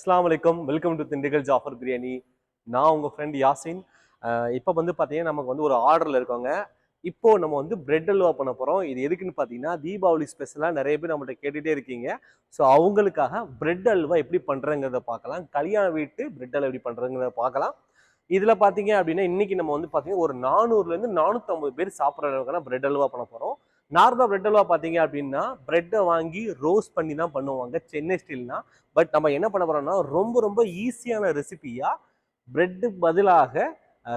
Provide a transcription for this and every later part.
அஸ்லாம் வலைக்கம் welcome to Dindigul Jaffer biryani. நான் உங்கள் ஃப்ரெண்ட் யாசின். இப்போ வந்து பார்த்தீங்கன்னா நமக்கு வந்து ஒரு ஆர்டரில் இருக்கோங்க. இப்போ நம்ம வந்து பிரெட் அல்வா பண்ண போகிறோம் இது எதுக்குன்னு பார்த்தீங்கன்னா தீபாவளி ஸ்பெஷலாக நிறைய பேர் நம்மள்ட்ட கேட்டுகிட்டே இருக்கீங்க. ஸோ அவங்களுக்காக பிரெட் அல்வா எப்படி பண்ணுறங்கிறத பார்க்கலாம் கல்யாண வீட்டு பிரெட் அல்வா எப்படி பண்ணுறங்கிறத பார்க்கலாம் இதில் பார்த்தீங்க அப்படின்னா இன்றைக்கி நம்ம வந்து பார்த்தீங்கன்னா ஒரு நானூறுலேருந்து நானூற்றம்பது பேர் சாப்பிட்ற அளவுக்கான பிரெட் அல்வா பண்ண போகிறோம் நார்மலாக பிரெட் அல்வா பார்த்தீங்க அப்படின்னா பிரெட்டை வாங்கி ரோஸ்ட் பண்ணி தான் பண்ணுவாங்க சென்னை ஸ்டீல்னா பட் நம்ம என்ன பண்ண போகிறோம்னா ரொம்ப ரொம்ப ஈஸியான ரெசிபியாக பிரெட்டு பதிலாக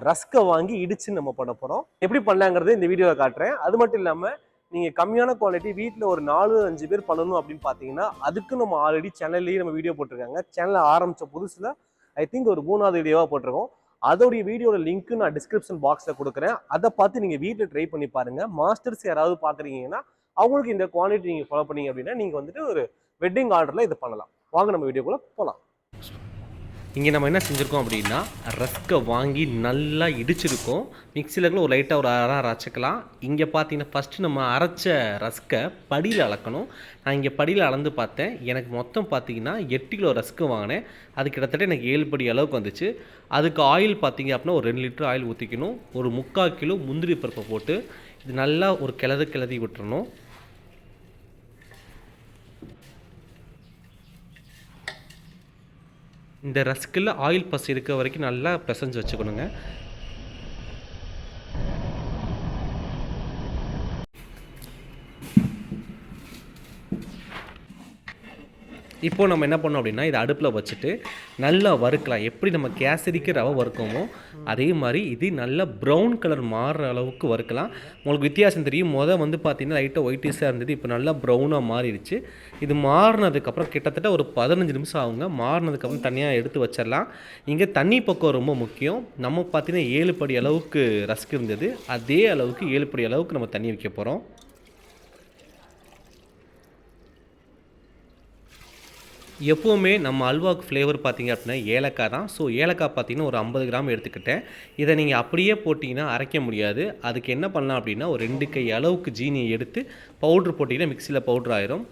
ரஸ்கை வாங்கி இடிச்சு நம்ம பண்ண போகிறோம் எப்படி பண்ணலாங்கிறது இந்த வீடியோவில் காட்டுறேன். அது மட்டும் இல்லாமல் நீங்கள் கம்மியான குவாலிட்டி வீட்டில் ஒரு நாலு அஞ்சு பேர் பண்ணணும் அப்படின்னு பார்த்தீங்கன்னா அதுக்கு நம்ம ஆல்ரெடி சேனல்லேயே நம்ம வீடியோ போட்டிருக்காங்க. சேனலை ஆரம்பித்த புதுசில் ஐ திங்க் ஒரு மூணாவது வீடியோவாக போட்டிருக்கோம். அதோடைய வீடியோட லிங்க்கு நான் டிஸ்கிரிப்ஷன் பாக்ஸில் கொடுக்குறேன். அதை பார்த்து நீங்கள் வீட்டில் ட்ரை பண்ணி பாருங்கள் மாஸ்டர்ஸ் யாராவது பார்க்குறீங்கன்னா அவங்களுக்கு இந்த குவாலிட்டி நீங்கள் ஃபாலோ பண்ணீங்க அப்படின்னா நீங்கள் வந்துட்டு ஒரு வெட்டிங் ஆர்டரில் இது பண்ணலாம். வாங்க நம்ம வீடியோக்குள்ளே போகலாம் இங்கே நம்ம என்ன செஞ்சுருக்கோம் அப்படின்னா ரஸ்க்கை வாங்கி நல்லா இடிச்சிருக்கோம். மிக்சியில் கூட ஒரு லைட்டாக ஒரு அரை அரைச்சிக்கலாம். இங்கே பார்த்தீங்கன்னா ஃபஸ்ட்டு நம்ம அரைச்ச ரஸ்க்கை படியில் அளக்கணும். நான் இங்கே படியில் அளந்து பார்த்தேன். எனக்கு மொத்தம் பார்த்தீங்கன்னா எட்டு கிலோ ரஸ்க்கு வாங்கினேன். அது கிட்டத்தட்ட எனக்கு ஏழு படி அளவுக்கு வந்துச்சு. அதுக்கு ஆயில் பார்த்தீங்க அப்படின்னா ஒரு ரெண்டு லிட்டர் ஆயில் ஊற்றிக்கணும் ஒரு முக்கால் கிலோ முந்திரி பருப்பை போட்டு இது நல்லா ஒரு கிளறு கிளறி விட்டுறணும். இந்த ரஸ்கில் ஆயில் பஸ் இருக்க வரைக்கும் நல்லா பிசைஞ்சு வச்சுக்கணுங்க. இப்போது நம்ம என்ன பண்ணோம் அப்படின்னா இதை அடுப்பில் வச்சுட்டு நல்லா வறுக்கலாம். எப்படி நம்ம கேசரிக்கு ரவை வறுக்கோமோ அதே மாதிரி இது நல்லா ப்ரௌன் கலர் மாறுற அளவுக்கு வறுக்கலாம். உங்களுக்கு வித்தியாசம் தெரியும். மொதல் வந்து பார்த்தீங்கன்னா லைட்டாக ஒயிட்டிஸாக இருந்தது. இப்போ நல்லா ப்ரௌனாக மாறிடுச்சு. இது மாறினதுக்கப்புறம் கிட்டத்தட்ட ஒரு பதினஞ்சு நிமிஷம் ஆகுங்க. மாறினதுக்கப்புறம் தனியாக எடுத்து வச்சிடலாம். இங்கே தண்ணி பக்கம் ரொம்ப முக்கியம். நம்ம பார்த்தீங்கன்னா ஏழு படி அளவுக்கு ரஸ்க் இருந்தது. அதே அளவுக்கு ஏழு படி அளவுக்கு நம்ம தண்ணி வைக்க போகிறோம் எப்போவுமே நம்ம அல்வாவுக்கு ஃப்ளேவர் பார்த்தீங்க அப்படின்னா ஏலக்காய் தான். ஸோ ஏலக்காய் பார்த்தீங்கன்னா ஒரு ஐம்பது கிராம் எடுத்துக்கிட்டேன். இதை நீங்கள் அப்படியே போட்டிங்கன்னா அரைக்க முடியாது. அதுக்கு என்ன பண்ணலாம் அப்படின்னா ஒரு ரெண்டு கை அளவுக்கு ஜீனியை எடுத்து பவுட்ரு போட்டிங்கன்னா மிக்சியில் பவுட்ரு ஆயிரும்.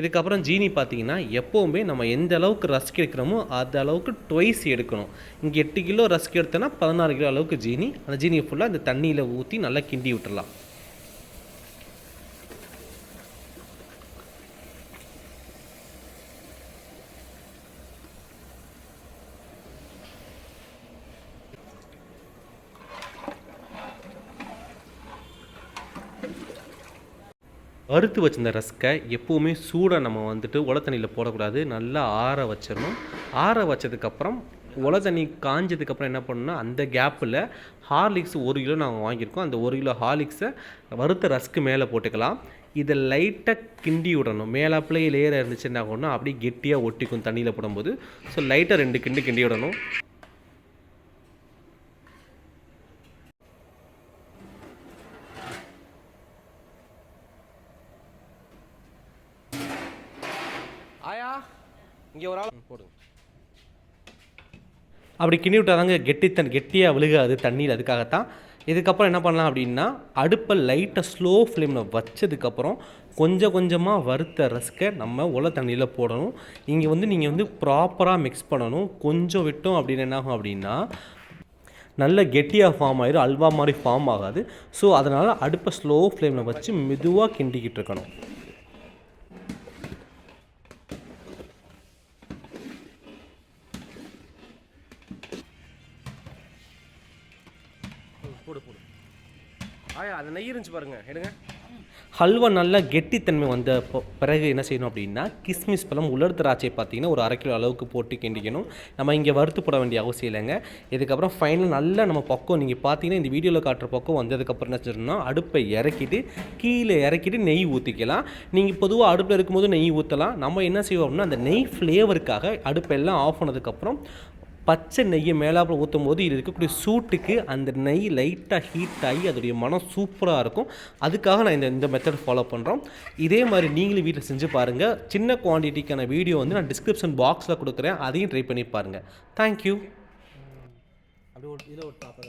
இதுக்கப்புறம் ஜீனி பார்த்தீங்கன்னா எப்போவுமே நம்ம எந்த அளவுக்கு ரஸ்க் எடுக்கிறோமோ அந்த அளவுக்கு டொய்ஸ் எடுக்கணும். இங்கே எட்டு கிலோ ரஸ்க் எடுத்தோன்னா பதினாறு கிலோ அளவுக்கு ஜீனி. அந்த ஜீனியை ஃபுல்லாக அந்த தண்ணியில் ஊற்றி நல்லா கிண்டி விட்டுடலாம் வறுத்து வச்சிருந்த ரஸ்கை எப்போவுமே சூடாக நம்ம வந்துட்டு உல தண்ணியில் போடக்கூடாது. நல்லா ஆற வச்சிடணும் ஆற வச்சதுக்கப்புறம் உல தண்ணி காஞ்சதுக்கப்புறம் என்ன பண்ணணும்னா அந்த கேப்பில் ஹார்லிக்ஸ் ஒரு கிலோ நாங்கள் வாங்கியிருக்கோம். அந்த ஒரு கிலோ ஹார்லிக்ஸை வறுத்த ரஸ்க்கு மேலே போட்டுக்கலாம். இதை லைட்டாக கிண்டி விடணும். மேலாப்பிலேயே லேயராக இருந்துச்சுன்னா ஒன்று அப்படியே கெட்டியாக ஒட்டிக்கும் தண்ணியில் போடும்போது. ஸோ லைட்டாக ரெண்டு கிண்டு கிண்டி விடணும் ஆயா இங்கே ஒரு ஆள் போடுங்க. அப்படி கிண்டி விட்டாதாங்க கெட்டி தண்ணி கெட்டியாக விழுகாது தண்ணியில் அதுக்காகத்தான். இதுக்கப்புறம் என்ன பண்ணலாம் அப்படின்னா அடுப்பை லைட்டாக ஸ்லோ ஃப்ளேமில் வச்சதுக்கப்புறம் கொஞ்சம் கொஞ்சமாக வறுத்த ரஸ்கை நம்ம உல தண்ணியில் போடணும். இங்கே வந்து நீங்கள் வந்து ப்ராப்பராக மிக்ஸ் பண்ணணும். கொஞ்சம் விட்டோம் அப்படின்னு என்ன ஆகும் அப்படின்னா நல்ல கெட்டியாக ஃபார்ம் ஆயிடும் அல்வா மாதிரி ஃபார்ம் ஆகாது. ஸோ அதனால் அடுப்பை ஸ்லோ ஃப்ளேமில் வச்சு மெதுவாக கிண்டிக்கிட்டு இருக்கணும். போடு போடு. ஆயா அந்த நெய் இருந்துச்சு பாருங்க. எடுங்க. ஹல்வா நல்லா கெட்டித்தன்மை வந்த பிறகு என்ன செய்யணும் அப்படின்னா கிஸ்மிஸ் பழம் உலர் திராட்சை பார்த்தீங்கன்னா ஒரு அரை கிலோ அளவுக்கு போட்டு கிண்டிக்கணும். நம்ம இங்கே வறுத்து போட வேண்டிய அவசியம் இல்லைங்க. இதுக்கப்புறம் ஃபைனல் நல்லா நம்ம பக்கம் நீங்கள் பார்த்தீங்கன்னா இந்த வீடியோவில் காட்டுற பக்கம் வந்ததுக்கப்புறம் என்ன செய்யணும்னா அடுப்பை இறக்கிட்டு கீழே இறக்கிட்டு நெய் ஊற்றிக்கலாம் நீங்கள் பொதுவாக அடுப்பில் இருக்கும்போது நெய் ஊற்றலாம் நம்ம என்ன செய்வோம் அப்படின்னா அந்த நெய் ஃப்ளேவருக்காக அடுப்பெல்லாம் ஆஃப் பண்ணதுக்கப்புறம் பச்சை நெய்யை மேலாப்பில் ஊற்றும் போது இது இருக்கக்கூடிய சூட்டுக்கு அந்த நெய் லைட்டாக ஹீட் ஆகி அதோடைய மனம் சூப்பராக இருக்கும். அதுக்காக நான் இந்த இந்த மெத்தட் ஃபாலோ பண்ணுறோம் இதே மாதிரி நீங்களும் வீட்டில் செஞ்சு பாருங்கள் சின்ன குவான்டிட்டிக்கான வீடியோ வந்து நான் டிஸ்கிரிப்ஷன் பாக்ஸில் கொடுக்குறேன். அதையும் ட்ரை பண்ணி பாருங்கள் தேங்க்யூ அப்படியே ஒரு இதில் ஒரு டாப்